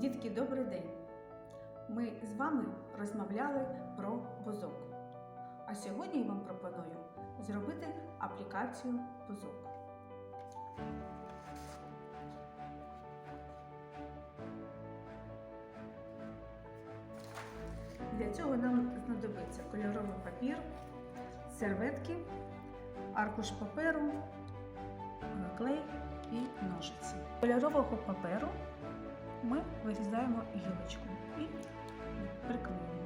Дітки, добрий день! Ми з вами розмовляли про бузок. А сьогодні я вам пропоную зробити аплікацію бузок. Для цього нам знадобиться кольоровий папір, серветки, аркуш паперу, клей і ножиці. Кольорового паперу ми вирізаємо гілочку і приклеюємо.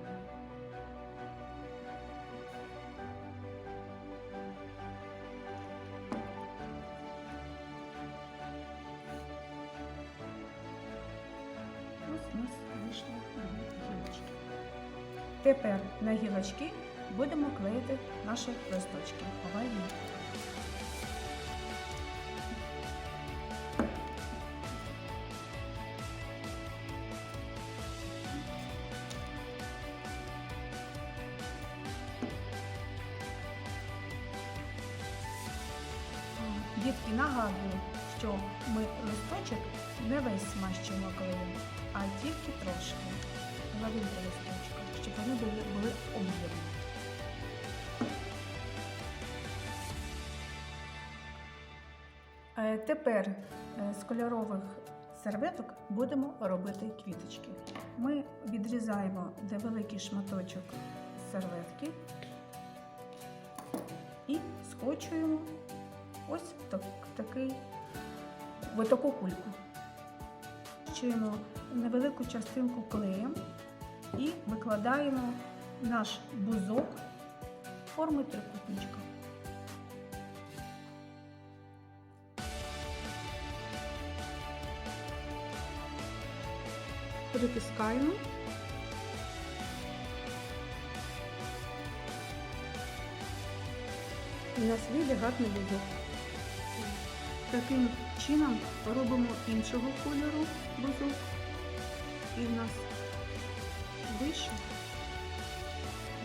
Ось у нас вийшло гілочки. Тепер на гілочки будемо клеїти наші листочки овальні. Дітки нагадую, що ми листочок не весь смащуємо клеєм, а тільки трошки. Половинку листочка, щоб вони були, були об'ємні. Е, Тепер е, з кольорових серветок будемо робити квіточки. Ми відрізаємо невеликий шматочок серветки і скочуємо ось так, такий, в таку кульку. Скочуємо невелику частинку клеєм і викладаємо наш бузок форми трикутничка. Притискаємо. І у нас вийде гарний бузок. Таким чином робимо іншого кольору бузок. І в нас вийшов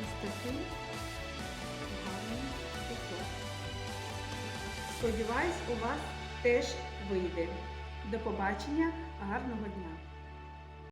ось такий гарний бузок. Сподіваюсь, у вас теж вийде. До побачення, гарного дня!